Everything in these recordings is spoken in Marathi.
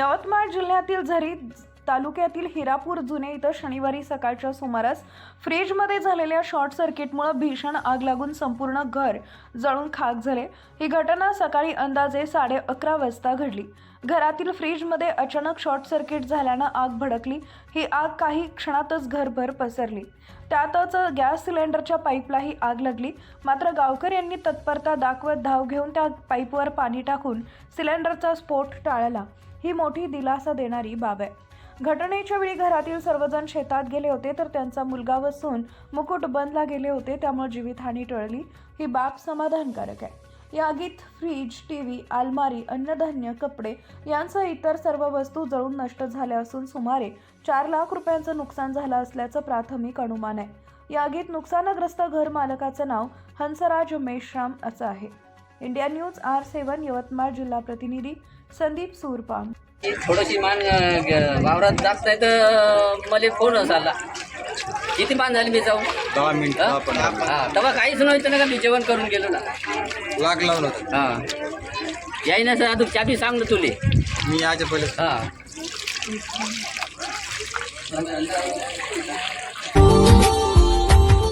यवतमाळ जिल्ह्यातील झरी तालुक्यातील हिरापूर जुने इथं शनिवारी सकाळच्या सुमारास फ्रीजमध्ये झालेल्या शॉर्ट सर्किटमुळे भीषण आग लागून संपूर्ण घर जळून खाक झाले. ही घटना सकाळी अंदाजे साडे अकरा वाजता घडली. घरातील फ्रीजमध्ये अचानक शॉर्ट सर्किट झाल्यानं आग भडकली. ही आग काही क्षणातच घरभर पसरली. त्यातच गॅस सिलेंडरच्या पाईपलाही आग लागली. मात्र गावकर यांनी तत्परता दाखवत धाव घेऊन त्या पाईपवर पाणी टाकून सिलेंडरचा स्फोट टाळला. ही मोठी दिलासा देणारी बाब आहे. घटनेच्या वेळी घरातील सर्वजण शेतात गेले होते तर त्यांचा मुलगा व सून मुकुट बंदला गेले होते त्यामुळे जीवितहानी टळली. ही बाब समाधानकारक आहे. या आगीत फ्रीज टीव्ही आलमारी अन्नधान्य कपडे यांसह इतर सर्व वस्तू जळून नष्ट झाल्या असून सुमारे चार लाख रुपयांचं नुकसान झालं असल्याचं प्राथमिक अनुमान आहे. या आगीत नुकसानग्रस्त घर मालकाचं नाव हंसराज मेश्राम असं आहे. India news R seven Yavatmal जिल्हा प्रतिनिधी संदीप सूरपाम थोडीशी मान वावरात जागताय तर मला फोन झाला. किती मान झाली मी जाऊन दहा मिनिट हा? हा तेव्हा काहीच नव्हतं ना का मी जेवण करून गेलो ना लाग लावलं होतं. हा. याई ना सर अजून चाबी सांग ना तुले. मी याच्या पहिले. हा.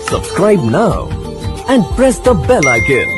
Subscribe now and press the bell icon.